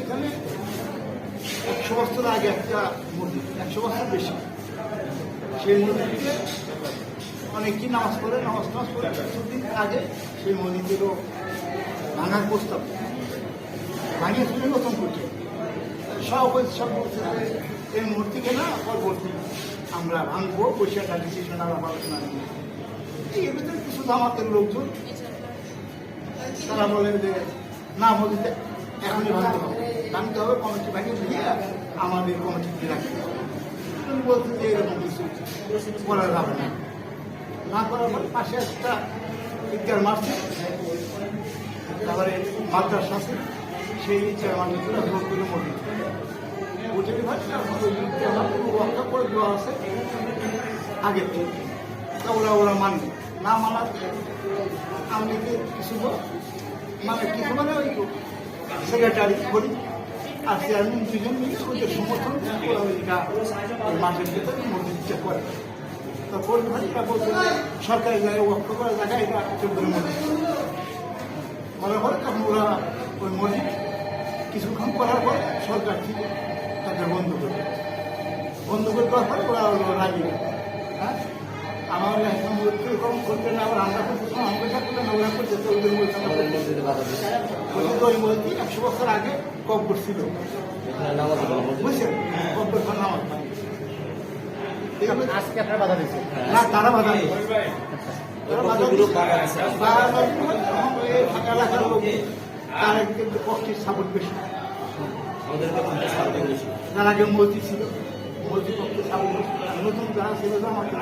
এখানে একশো বছর আগে একটা মসজিদ একশো বছর বেশি। সেই মসজিদে অনেকেই নামাজ পড়ে, নামাজ নামাজ পড়ে, কিছুদিন আগে সেই মসজিদেরও ভাঙার প্রস্তাব ভাঙিয়ে নতুন করছে। সব সব বলছে এই মূর্তিকে না পরবর্তী আমরা ভাঙবো পয়সাটা ডিসিশন আলাপ আলোচনা এই ভিতরে কিছু জামাতের লোকজন তারা বলেন যে না মসজিদে এখনই ভাঙতে হবে। ভাঙতে হবে, কমিটি ভাঙিয়ে দিয়ে আমাদের কমিটি দিয়ে রাখতে হবে। উনি বলছেন যে এরকম কিছু করা যাবে না না করার পর পাশে একটা ইজ্ঞার মারছে। তারপরে মাদ্রাসা আছে, সেই ইজ্ঞার মানুষগুলো ভোট করে বুঝলি ভাই ওই রক্ষা করে দেওয়া আছে। আগে থেকে তা ওরা ওরা মানবে। না মানার আমি কিছু বল- মানে কিছু মানে ওই সেক্রেটারি করি আর চেয়ারম্যান দুজন মিলে ওদের সমর্থন মাঠের ভিতরে মসজিদটা করে তা ভাই এটা সরকারি জায়গায় ওয়াক্ত করা জায়গায় এটা চোদ্দ মসজিদ বলার পরে তখন ওরা ওই মসজিদ কিছুক্ষণ করার পরে সরকার থেকে তাকে বন্ধ করে। বন্ধ করে দেওয়ার পরে ওরা রাজি। হ্যাঁ? আমার এখন করতে না আবার আমরা করতে আমরা করতে না ওরা করতে তো ওদের বলতে ওই তো একশো বছর আগে কম করছিল আজকে আপনার বাধা দিচ্ছে না তারা বাধা তারা তারা কিন্তু পক্ষের সাপোর্ট বেশি যারা আগে মসজিদ ছিল সাপোর্ট নতুন যারা ছিল আমাকে